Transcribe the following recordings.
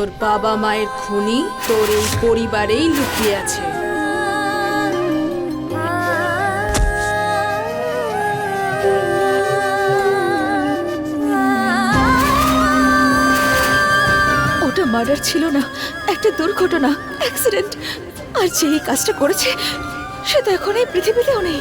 তোর বাবা মায়ের খুনি তোর এই পরিবারেই লুকিয়ে আছে। ওটা মার্ডার ছিল না, একটা দুর্ঘটনা, অ্যাক্সিডেন্ট। আর যে এই কাজটা করেছে, সে তো এখন এই পৃথিবীতেও নেই।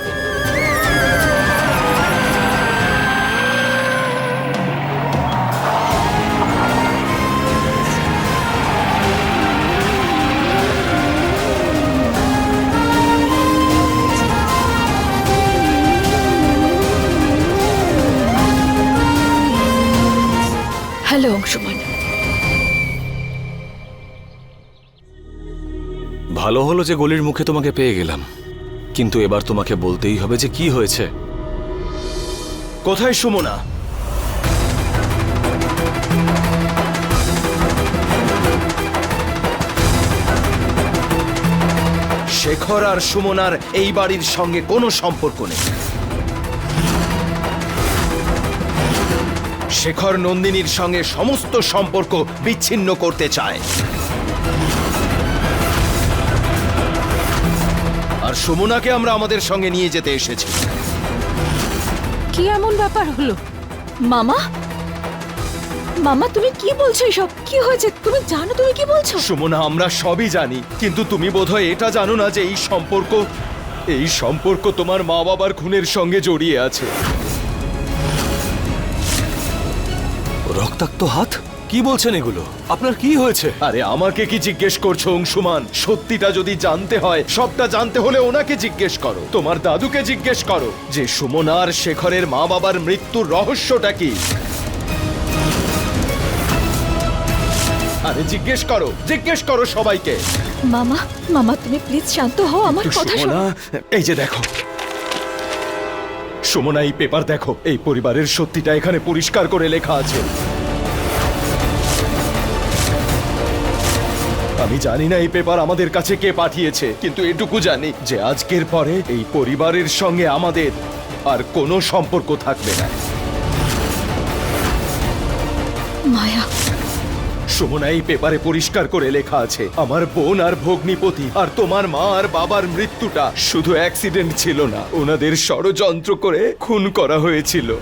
ভালো হলো যে গলির মুখে তোমাকে পেয়ে গেলাম। কিন্তু এবার তোমাকে বলতেই হবে যে কি হয়েছে। কোথায় সুমনা? শেখর আর সুমনার এই বাড়ির সঙ্গে কোনো সম্পর্ক নেই। শেখর নন্দিনীর সঙ্গে সমস্ত সম্পর্ক বিচ্ছিন্ন করতে চায়। আর সুমনাকে আমরা আমাদের সঙ্গে নিয়ে যেতে এসেছি। কি এমন ব্যাপার হলো? মামা? মামা তুমি কি বলছো এসব? কি হয়েছে? তুমি জানো তুমি কি বলছো? সুমনা আমরা সবই জানি কিন্তু তুমি বোধহয় এটা জানো না যে এই সম্পর্ক এই সম্পর্ক তোমার মা বাবার খুনের সঙ্গে জড়িয়ে আছে। রক্তাক্ত হাত? কি বলছেন এগুলো? আপনার কি হয়েছে? আরে আমাকে কি জিজ্ঞেস করছ অংশুমান? সত্যিটা যদি জানতে হয় সবটা জানতে হলে ওনাকে জিজ্ঞেস করো। তোমার দাদুকে জিজ্ঞেস করো যে সুমনার শেখরের মা বাবার মৃত্যুর রহস্যটা কি? আরে জিজ্ঞেস করো জিজ্ঞেস করো সবাইকে। মামা মামা তুমি প্লিজ শান্ত হও আমার কথা শোনো এই যে দেখো। সুমনা এই পেপার দেখো এই পরিবারের সত্যিটা এখানে পরিষ্কার করে লেখা আছে। আমি জানি না এই পেপার আমাদের কাছে কে পাঠিয়েছে কিন্তু এটুকু জানি যে আজকের পরে এই পরিবারের সঙ্গে আমাদের আর কোনো সম্পর্ক থাকবে না। মায়া। সুমনা এই পেপারে পরিষ্কার করে লেখা আছে আমার বোন আর ভগ্নিপতি আর তোমার মা আর বাবার মৃত্যুটা শুধু অ্যাক্সিডেন্ট ছিল না ওনাদের ষড়যন্ত্র করে খুন করা হয়েছিল।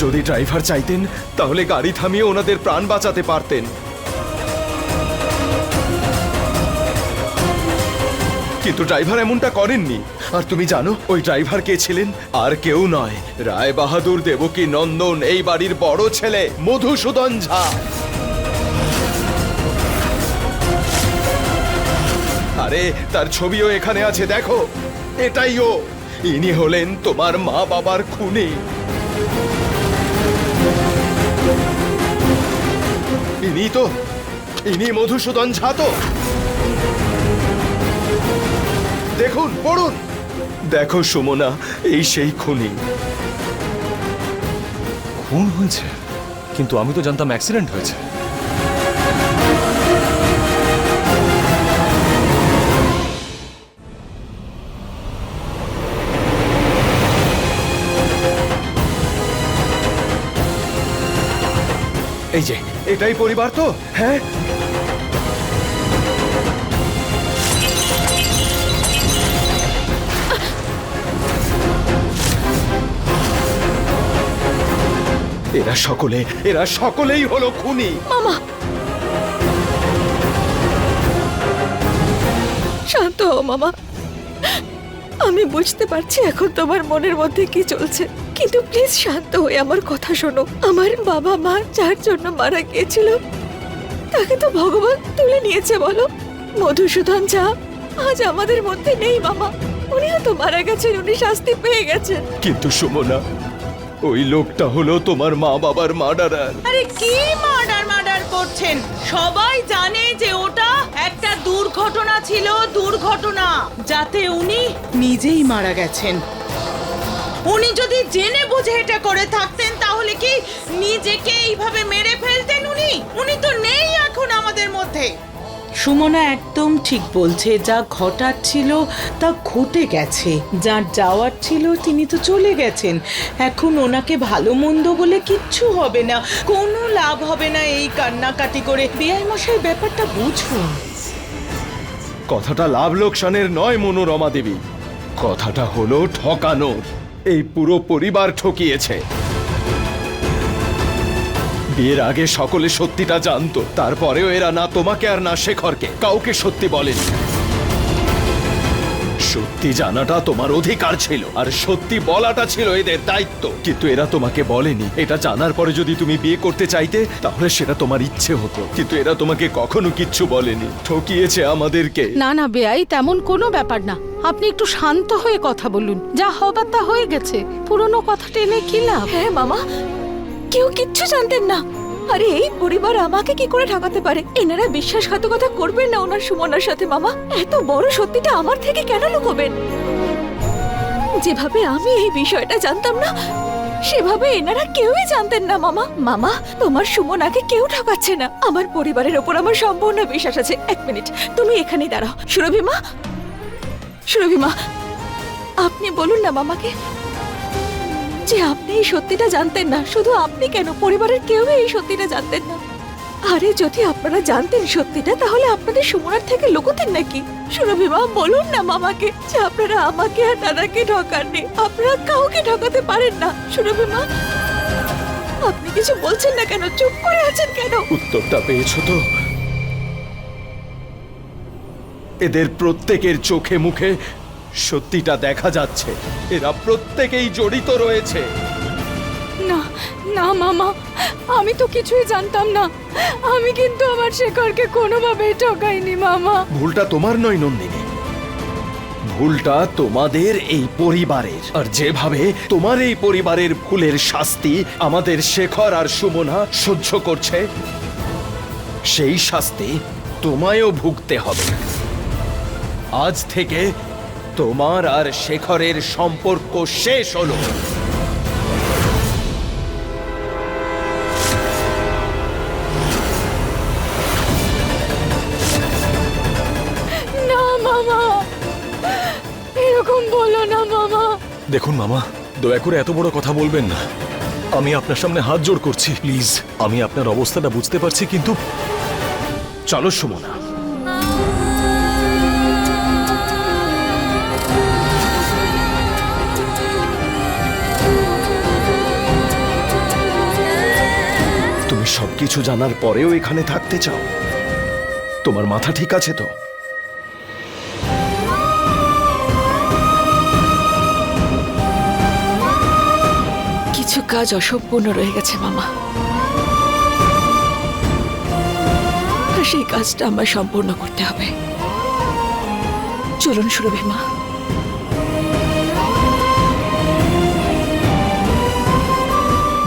যদি ড্রাইভার চাইতেন, তাহলে গাড়ি থামিয়ে ওনাদের প্রাণ বাঁচাতে পারতেন। কিন্তু ড্রাইভার এমনটা করেননি। আর তুমি জানো, ওই ড্রাইভার কে ছিলেন? আর কেউ নয়। রায় বাহাদুর দেবকী নন্দন, এই বাড়ির বড় ছেলে, মধুসূদন ঝা। আরে, তার ছবিও এখানে আছে, দেখো। এটাই ও। ইনি হলেন তোমার মা বাবার খুনি। ইনি তো ইনি মধুসূদন ঝা তো দেখুন, পড়ুন। দেখো সুমনা, এই সেই খুনি। খুন হয়েছে? কিন্তু আমি তো জানতাম অ্যাক্সিডেন্ট হয়েছে। এই যে এটাই পরিবার তো হ্যাঁ? এরা সকলে, এরা সকলেই হলো খুনি। মামা। শান্ত মামা। আমি বুঝতে পারছি এখন তোমার মনের মধ্যে কি চলছে। কিন্তু প্লিজ শান্ত হয়ে আমার কথা শোনো। আমার বাবা মা যার জন্য মারা গিয়েছিল তাকে তো ভগবান তুলে নিয়েছে বলো। মধুসূদন যা আজ আমাদের মধ্যে নেই মামা। উনিও তো মারা গেছেন উনি শাস্তি পেয়ে গেছেন। কিন্তু সুমনা ওই লোকটা হলো তোমার মা বাবার মার্ডারার। আরে কি মার্ডার মার্ডার করছেন? সবাই জানে যে ওটা একটা দুর্ঘটনা ছিল দুর্ঘটনা যাতে উনি নিজেই মারা গেছেন। উনি যদি জেনে বুঝে এটা করে থাকতেন তাহলে কি নিজেকে এইভাবে মেরে ফেলতেন উনি? উনি তো নেই এখন আমাদের মধ্যে। সুমনা একদম ঠিক বলছে যা ঘটার ছিল তা ঘটে গেছে যার যাওয়ার ছিল তিনি তো চলে গেছেন। এখন ওনাকে ভালো মন্দ বলে কিচ্ছু হবে না কোনো লাভ হবে না এই কান্নাকাটি করে। বিআই মশাই ব্যাপারটা বুঝুন। কথাটা লাভ লোকসানের নয় মনোরমা দেবী। কথাটা হলো ঠকানোর। এই পুরো পরিবার ঠকিয়েছে। বিয়ের আগে সকলে সত্যিটা জানতো, তারপরেও এরা না তোমাকে আর না শেখরকে, কাউকে সত্যি বলেনি। সত্যি জানাটা তোমার অধিকার ছিল। আর সত্যি বলাটা ছিল এদের দায়িত্ব। কিন্তু এরা তোমাকে বলেনি। এটা জানার পরে যদি তুমি বিয়ে করতে চাইতে তাহলে সেটা তোমার ইচ্ছে হতো। কিন্তু এরা তোমাকে কখনো কিচ্ছু বলেনি। ঠকিয়েছে আমাদেরকে। না না বেআই তেমন কোনো ব্যাপার না। আপনি একটু শান্ত হয়ে কথা বলুন। যা হবার তা হয়ে গেছে। পুরনো কথা টেনে কি লাভ? হ্যাঁ মামা। কেউ কিচ্ছু জানতেন না। আরে, এই পরিবার আমাকে কি করে ঠকাতে পারে? এনারা বিশ্বাসঘাতকতা করবেন না ওনার সুমনার সাথে, মামা। এত বড় সত্যিটা আমার থেকে কেন লুকোবেন? যেভাবে আমি এই বিষয়টা জানতাম না, সেভাবে এনারা কেউই জানতেন না, মামা। মামা, তোমার সুমনাকে কেউ ঠকাচ্ছে না। আমার পরিবারের ওপর আমার সম্পূর্ণ বিশ্বাস আছে। এক মিনিট, তুমি এখানেই দাঁড়াও। সুরভিমা সুরভিমা আপনি বলুন না মামাকে। যে আপনি এই সত্যিটা জানতেন না, শুধু আপনি কেন? পরিবারের কেউ এই সত্যিটা জানতেন না। আরে, যদি আপনারা জানতেন সত্যিটা, তাহলে আপনাদের সুমনার থেকে লুকোতেন নাকি? সুরভিমা বলুন না মামাকে যে আপনারা আমাকে আর দাদাকে আপনারা কাউকে ঠকাতে পারেন না সুরভিমা আপনি কিছু বলছেন না কেন? চুপ করে আছেন কেন? উত্তরটা পেয়েছ তো? এদের প্রত্যেকের চোখে মুখে সত্যিটা দেখা যাচ্ছে। এরা প্রত্যেকেই জড়িত রয়েছে। না না মামা আমি তো কিছুই জানতাম না। আমি কিন্তু আমার শেখরকে কোনোভাবেই ঠকাইনি মামা। ভুলটা তোমার নয় নন্দিনী। ভুলটা তোমাদের এই পরিবারের। আর যেভাবে তোমার এই পরিবারের ভুলের শাস্তি আমাদের শেখর আর সুমনা সহ্য করছে সেই শাস্তি তোমায়ও ভুগতে হবে। আজ থেকে তোমার আর শেখরের সম্পর্ক শেষ হলো। না মামা। এরকম বলো না মামা। দেখুন মামা দয়া করে এত বড় কথা বলবেন না। আমি আপনার সামনে হাত জোড় করছি প্লিজ। আমি আপনার অবস্থাটা বুঝতে পারছি কিন্তু চলো সুমনা। সবকিছু জানার পরেও এখানে থাকতে চাও? তোমার মাথা ঠিক আছে তো? কিছু কাজ অসম্পূর্ণ রয়ে গেছে মামা। সেই কাজটা আমার সম্পূর্ণ করতে হবে। চলুন সুরভিমা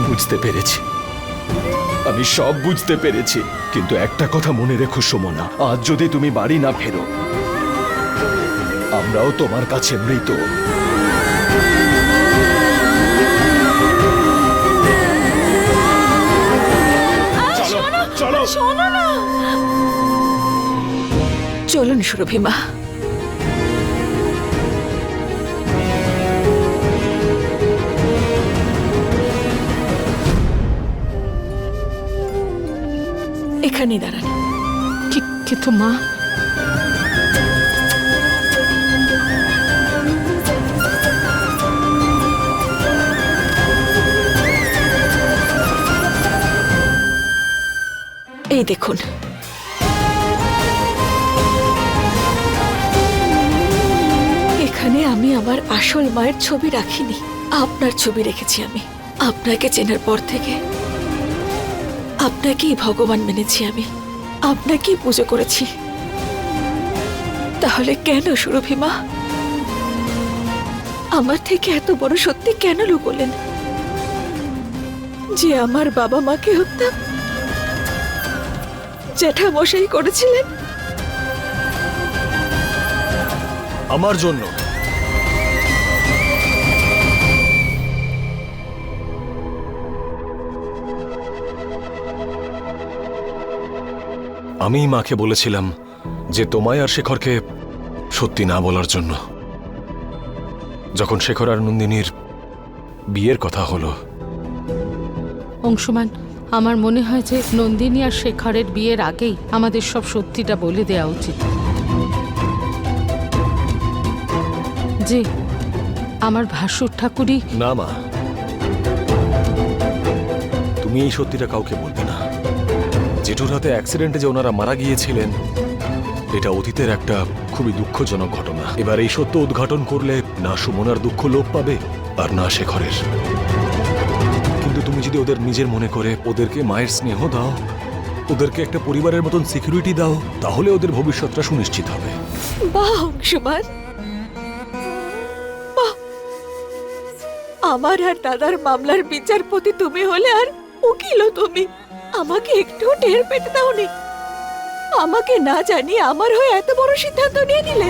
বুঝতে পেরেছি। আমি সব বুঝতে পেরেছি। কিন্তু একটা কথা মনে রেখো সুমনা আজ যদি তুমি বাড়ি না ফেরো আমরাও তোমার কাছে মৃত। চলো চলো। চলুন সুরভিমা এখানেই দাঁড়ান। কিন্তু মা, এই দেখুন। এখানে আমি আমার আসল মায়ের ছবি রাখিনি। আপনার ছবি রেখেছি আমি। আপনাকে চেনার পর থেকে আপনাকেই ভগবান মেনেছি আমি। আপনাকেই পুজো করেছি। তাহলে কেন সুরভিমা আমার থেকে এত বড় সত্যি কেন লুকোলেন? যে আমার বাবা মাকে হত্যা? জ্যাঠামশাই করেছিলেন? আমার জন্য। আমি মাকে বলেছিলাম যে তোমায় আর শেখরকে সত্যি না বলার জন্য। যখন শেখর আর নন্দিনীর বিয়ের কথা হলো। অংশমান আমার মনে হয় যে নন্দিনী আর শেখরের বিয়ের আগেই আমাদের সব সত্যিটা বলে দেওয়া উচিত। যে আমার ভাসুর ঠাকুরই না মা। তুমি এই সত্যিটা কাউকে বলবে না। জেঠুর হাতে অ্যাক্সিডেন্টে যে ওনারা মারা গিয়েছিলেন, এটা অতীতের একটা খুবই দুঃখজনক ঘটনা। এবার এই সত্য উদ্ঘাটন করলে না সুমনার দুঃখ লোপ পাবে, আর না শেখরের। কিন্তু তুমি যদি ওদের নিজের মনে করে ওদেরকে মায়ের স্নেহ দাও, ওদেরকে একটা পরিবারের মতন সিকিউরিটি দাও, তাহলে ওদের ভবিষ্যৎটা সুনিশ্চিত হবে। বাহ। আমার আর দাদার মামলার বিচারপতি তুমি হলে আর উকিলও তুমি। আমাকে একটু টের পেতে দাওনি। আমাকে না জানি আমার হয়ে এত বড় সিদ্ধান্ত নিয়ে নিলে।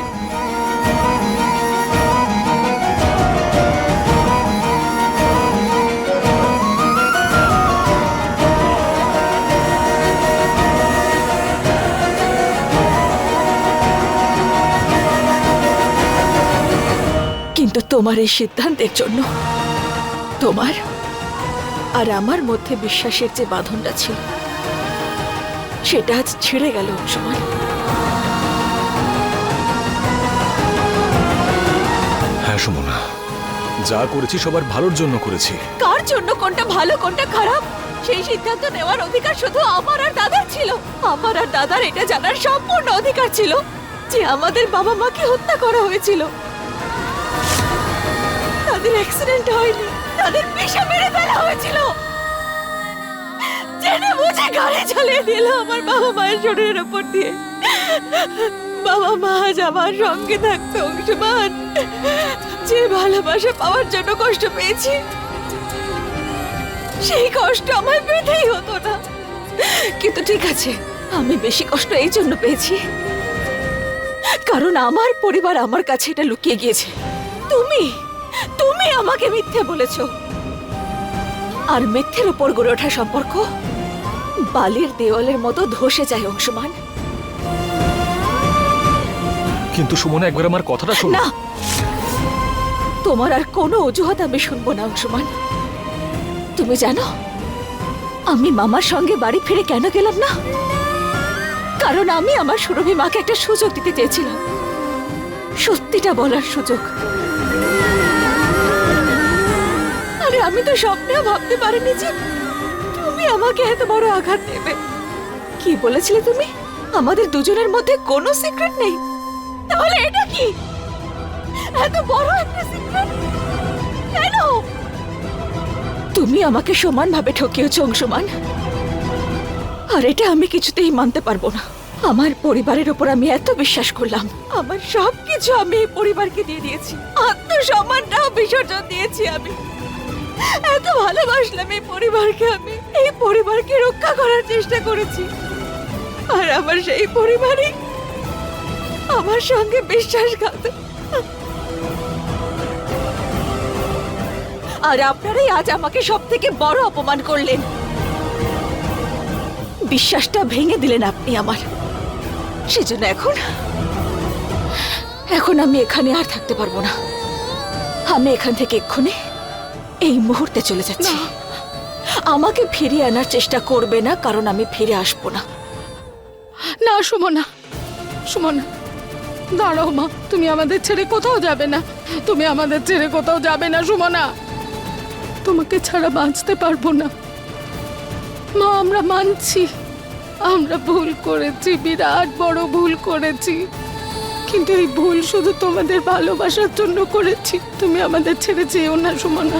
কিন্তু তোমার এই সিদ্ধান্তের জন্য তোমার আর আমার মধ্যে বিশ্বাসের যে বাঁধনটা ছিল সেটা আজ ছিঁড়ে গেল সময়। হ্যাঁ সুমনা যা করেছি সবার ভালোর জন্য করেছি। কার জন্য কোনটা ভালো কোনটা খারাপ? সেই সিদ্ধান্ত নেওয়ার অধিকার শুধু আমার আর দাদার ছিল। আমার আর দাদার এটা জানার সম্পূর্ণ অধিকার ছিল যে আমাদের বাবা মাকে হত্যা করা হয়েছিল। তাদের অ্যাক্সিডেন্ট হয়নি। তাদের পেশা মেরে ফেলা হয়েছিল। জেনে বুঝে গাড়ি চালিয়ে দিল আমার বাবা মায়ের শরীরের উপর দিয়ে। বাবা মা আজ আমার সঙ্গে থাকতো, অংশমান। যে ভালোবাসা পাওয়ার জন্য কষ্ট পেয়েছি, সেই কষ্ট আমার পেতেই হতো না। কিন্তু ঠিক আছে, আমি বেশি কষ্ট এই জন্য পেয়েছি। কারণ আমার পরিবার আমার কাছে এটা লুকিয়ে গিয়েছে। তুমি? তুমি আমাকে মিথ্যে বলেছ। আর মিথ্যের উপর গড়ে ওঠা সম্পর্ক বালির দেওয়ালের মতো ধসে যায় অংশমান। কিন্তু সুমনা একবার আমার কথাটা শোনো। না! তোমার আর কোনো অজুহাত আমি শুনব না অংশমান। তুমি জানো আমি মামার সঙ্গে বাড়ি ফিরে কেন গেলাম না? কারণ আমি আমার সুরভি মাকে একটা সুযোগ দিতে চেয়েছিলাম। সত্যিটা বলার সুযোগ। আমি তো স্বপ্নেও ভাবতে পারিনি যে তুমি আমাকে এত বড় আঘাত দেবে। কি বলেছিলে তুমি? আমাদের দুজনের মধ্যে কোনো সিক্রেট নেই। তাহলে এটা কি? এত বড় একটা সিক্রেট কেন? তুমি আমাকে সমানভাবে ঠকিয়েছ, অংশমান। আর এটা আমি কিছুতেই মানতে পারব না। আমার পরিবারের উপর আমি এত বিশ্বাস করলাম। আমার সব কিছু আমি পরিবারকে দিয়ে দিয়েছি। আত্মসম্মানটাও বিসর্জন দিয়েছি আমি। এত ভালোবাসলাম এই পরিবারকে আমি। এই পরিবারকে রক্ষা করার চেষ্টা করেছি। আর আমার সেই পরিবারই আমার সঙ্গে বিশ্বাসঘাত আর আপনারাই আজ আমাকে সব থেকে বড় অপমান করলেন। বিশ্বাসটা ভেঙে দিলেন আপনি আমার। সেজন্য এখন এখন আমি এখানে আর থাকতে পারব না। আমি এখান থেকে এক্ষুনি এই মুহূর্তে চলে যাচ্ছি। আমাকে ফিরিয়ে আনার চেষ্টা করবে না কারণ আমি ফিরে আসব না। না সুমনা। সুমনা দাঁড়াও মা তুমি আমাদের ছেড়ে কোথাও যাবে না। তুমি আমাদের ছেড়ে কোথাও যাবে না সুমনা। তোমাকে ছাড়া বাঁচতে পারব না। মা আমরা মানছি। আমরা ভুল করেছি বিরাট বড় ভুল করেছি। কিন্তু এই ভুল শুধু তোমাদের ভালোবাসার জন্য করেছি। তুমি আমাদের ছেড়ে যেও না সুমনা।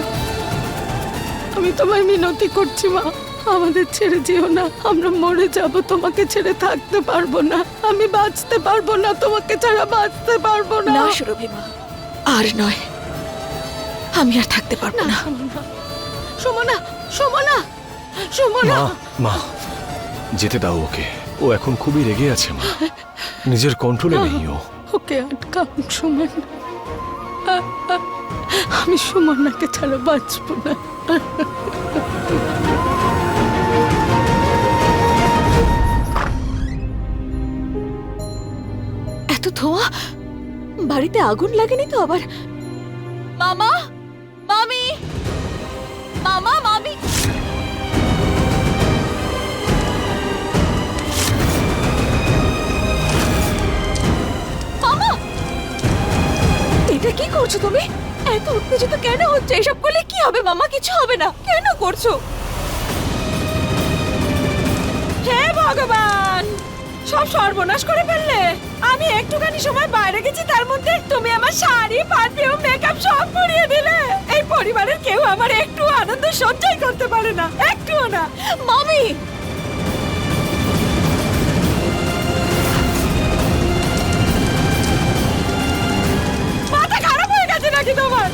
আমি তোমায় মিনতি করছি মা। আমাদের ছেড়ে যেও না। আমরা মরে যাব তোমাকে ছেড়ে থাকতে পারব না। আমি বাঁচতে পারব না তোমাকে ছাড়া বাঁচতে পারব না। না সুরভি মা। আর নয় আমি আর থাকতে পারব না। সুমনা সুমনা সুমনা মা যেতে দাও ওকে। ও এখন খুবই রেগে আছে মা। নিজের কন্ট্রোলে নেই ও। ওকে আটকাম সুমন। আমি সুমনাকে ছাড়া বাঁচবো না। এত ধোঁয়া? বাড়িতে আগুন লাগেনি তো আবার? মামা? মামি? মামা, মামি? এটা কি করছ তুমি? এত উত্তেজিত কেন হচ্ছে? এসব করলে কি হবে মামা? কিছু হবে না। কেন করছ? হে ভগবান! সব সর্বনাশ করে ফেললে। আমি একটুখানি সময় বাইরে গেছি, তার মধ্যে তুমি আমার শাড়ি পারফিউম মেকআপ সব পরিয়ে দিলে। এই পরিবারের কেউ আমার একটু আনন্দ সঞ্চয় করতে পারে না। একটুও না। মামি! নাকি তোমার।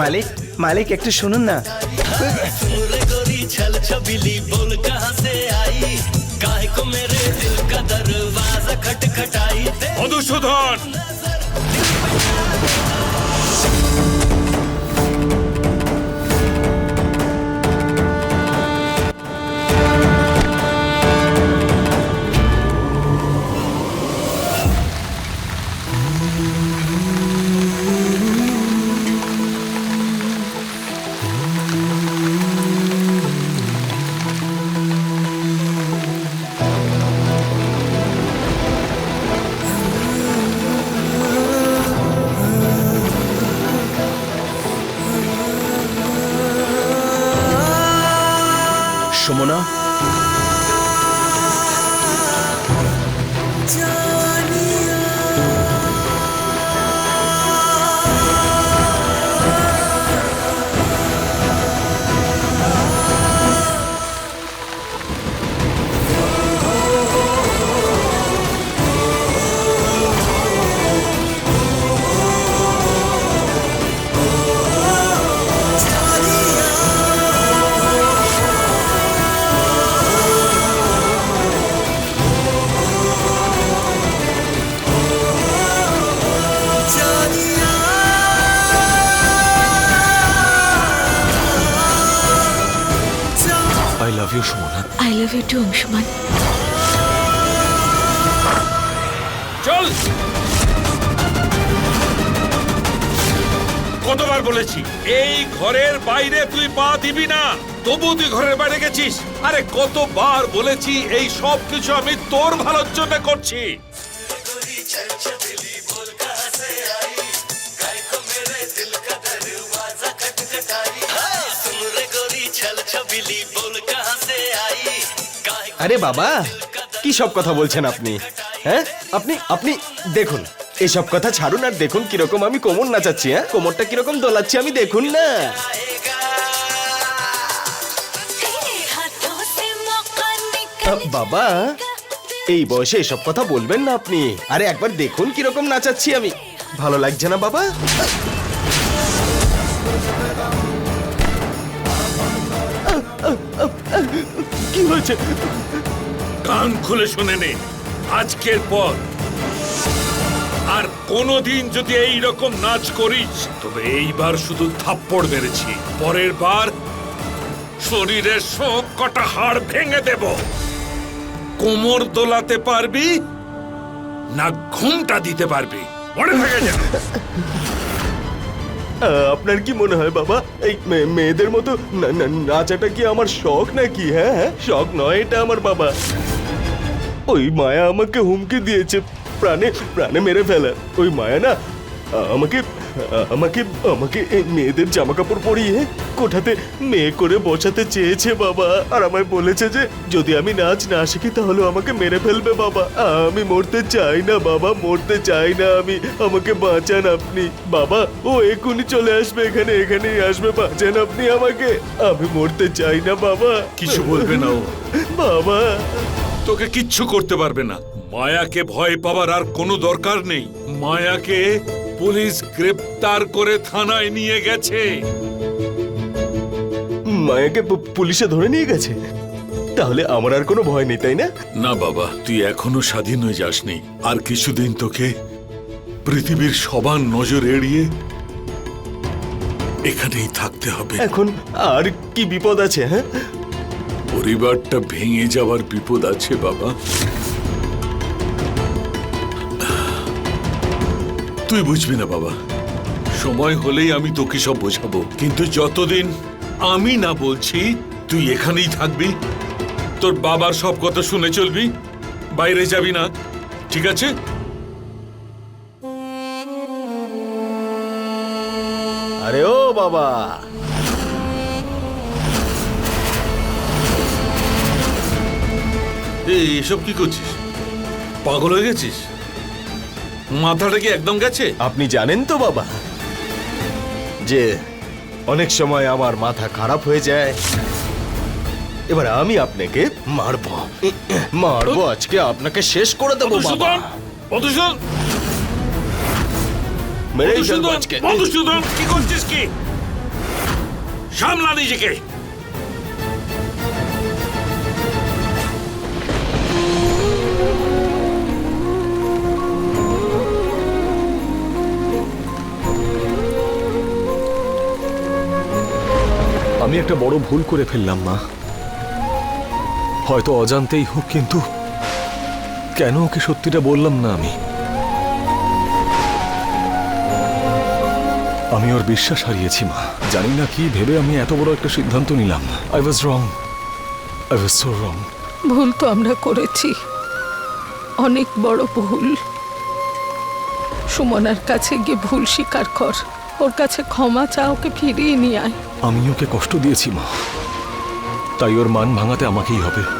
মালিক মালিক একটু শুনুন না। মধুসূদন ঘরের বাইরে তুই পা দিবি না, তবু তুই ঘরের বাইরে গেছিস। আরে কতবার বলেছি, এই সব কিছু আমি তোর ভালোর জন্য করছি। আরে বাবা, কি সব কথা বলছেন আপনি? হ্যাঁ? আপনি আপনি, দেখুন এসব কথা ছাড়ুন আর দেখুন কীরকম আমি কোমর নাচাচ্ছি হ্যাঁ? কোমরটা কীরকম দোলাচ্ছি আমি দেখুন না। বাবা, এই বয়সে এসব কথা বলবেন না আপনি। আরে একবার দেখুন কীরকম নাচাচ্ছি আমি। ভালো লাগছে না, বাবা? কি হয়েছে? কান খুলে শুনে নে। আজকের পর আর কোনোদিন যদি এই রকম নাচ করিস, তবে এইবার শুধু থাপ্পড় মেরেছি। পরের বার শরীরের সব কটা হাড় ভেঙে দেব। কোমর দোলাতে পারবি না ঘুমটা দিতে পারবি। মনে থাকে যেন। আপনার কি মনে হয় বাবা? এই মেয়েদের মতো নাচাটা কি আমার শখ নাকি? হ্যাঁ হ্যাঁ শখ নয়, এটা আমার বাবা। ওই মায়া আমাকে হুমকি দিয়েছে। প্রাণে প্রাণে মেরে ফেলার ওই মায়া না আমাকে আমাকে আমাকে এই মেয়েদের জামা কাপড় পরিয়ে কোঠাতে মেয়ে করে বসাতে চেয়েছে বাবা। আর আমায় বলেছে যে যদি আমি নাচ না শিখি তাহলে আমাকে মেরে ফেলবে বাবা। আমি মরতে চাই না বাবা মরতে চাই না আমি। আমাকে বাঁচান আপনি। বাবা ও এক্ষুনি চলে আসবে এখানে এখানেই আসবে। বাঁচান আপনি আমাকে। আমি মরতে চাই না বাবা। কিছু বলবে না ও। বাবা। তোকে কিচ্ছু করতে পারবে না। মায়াকে ভয় পাওয়ার আর কোনো দরকার নেই। মায়াকে পুলিশ গ্রেপ্তার করে থানায় নিয়ে গেছে। মায়াকে পুলিশে ধরে নিয়ে গেছে? তাহলে আমার আর কোনো ভয় নেই তাই না? না বাবা তুই এখনও স্বাধীন হয়ে যাসনি। আর কিছুদিন তোকে পৃথিবীর সবার নজর এড়িয়ে এখানেই থাকতে হবে। এখন আর কি বিপদ আছে হ্যাঁ? পরিবারটা ভেঙে যাওয়ার বিপদ আছে বাবা। তুই বুঝবি না, বাবা। সময় হলেই আমি তোকে সব বোঝাবো। কিন্তু যতদিন আমি না বলছি, তুই এখানেই থাকবি। তোর বাবার সব কথা শুনে চলবি। বাইরে যাবি না, ঠিক আছে? আরে ও বাবা। এই, এসব কি করছিস? পাগল হয়ে গেছিস? মাথাটা কি একদম গেছে? আপনি জানেন তো বাবা যে অনেক সময় আমার মাথা খারাপ হয়ে যায়। এবার আমি আপনাকে মারবো। মারবো আজকে আপনাকে শেষ করে দেবো বাবা। মধুসূদন মধুসূদন মেরেই ফেলব মধুসূদন আজকে। মধুসূদন কি করছিস কি? সামলা নিজেকে। আমি একটা বড় ভুল করে ফেললাম, মা। হয়তো অজান্তেই হোক, কিন্তু কেন ওকে সত্যিটা বললাম না আমি? আমি ওর বিশ্বাস হারিয়েছি, মা। জানি না কি ভেবে আমি এত বড় একটা সিদ্ধান্ত নিলাম। I was wrong I was so wrong ভুল তো আমরা করেছি। অনেক বড় ভুল। সুমনার কাছে গিয়ে ভুল স্বীকার কর। ওর কাছে ক্ষমা চা ওকে ফিরিয়ে নিয়ে আয়। আমি ওকে কষ্ট দিয়েছি মা। তাই ওর মান ভাঙাতে আমাকেই হবে।